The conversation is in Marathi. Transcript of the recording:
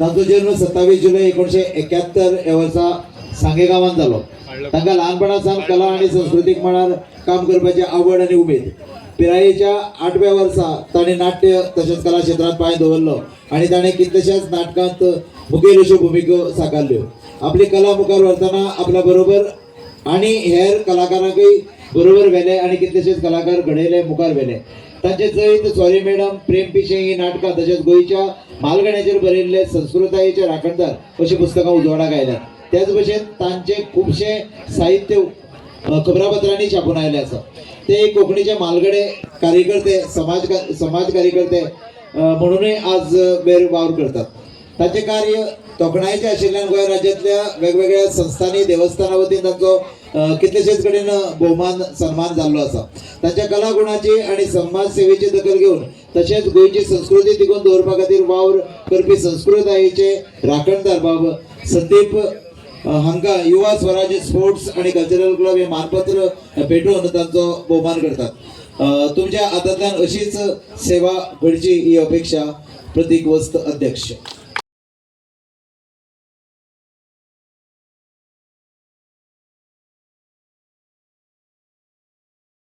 तांचो जन्म सत्तावीस जुलै एकोणीशे एक्याहत्तर ह्या वर्सा सांगे गावात जालो तांकां ल्हानपणासान कला आनी संस्कृतीक मळार काम करपाची आवड आनी उमेद. पिरायेच्या आठव्या वर्सा ताणें नाट्य तशेंच कला क्षेत्रांत पांय दवरलो आनी ताणें कितलेशाच नाटकांत मुखेल अश्यो भुमिको साकारल्यो आपली कला मुखार व्हरतना आपल्या बरोबर आनी हेर कलाकारांकय बरोबर व्हेले आनी कितलेशेच कलाकार घडयले मुखार व्हेले तांचे जैत सॉरी मॅडम प्रेम पिशे ही नाटकां तशेंच गोंयच्या म्हालगड्याचेर बरयल्ले संस्कृतायेचे राखणदार अशीं पुस्तकां उजवाडाक आयल्यात त्याच भशेन तांचे खुबशे साहित्य खबरापत्रांनी छापून आयले आसा ते एक कोंकणीचे म्हालगडे कार्यकर्ते समाज समाज कार्यकर्ते म्हणूनय आज वेर वावर करतात. ताचे कार्य तोखणायचे आशिल्ल्यान गोंय राज्यांतल्या वेगवेगळ्या संस्थांनी देवस्थाना वतीन तांचो कितलेशेच कडेन भोवमान सन्मान जाल्लो आसा. तांच्या कला गुणाची आनी समाज सेवेची दखल घेवन तशेंच गोंयची संस्कृती तिगोवन दवरपा खातीर वावर करपी संस्कृतायेचे राखणदार बाब संदीप हांकां युवा स्वराज स्पोर्ट्स आनी कल्चरल क्लब हे मानपत्र भेटून तांचो भोवमान करतात. तुमच्या हातांतल्यान अशीच सेवा घडची ही अपेक्षा प्रतीक वस्त अध्यक्ष.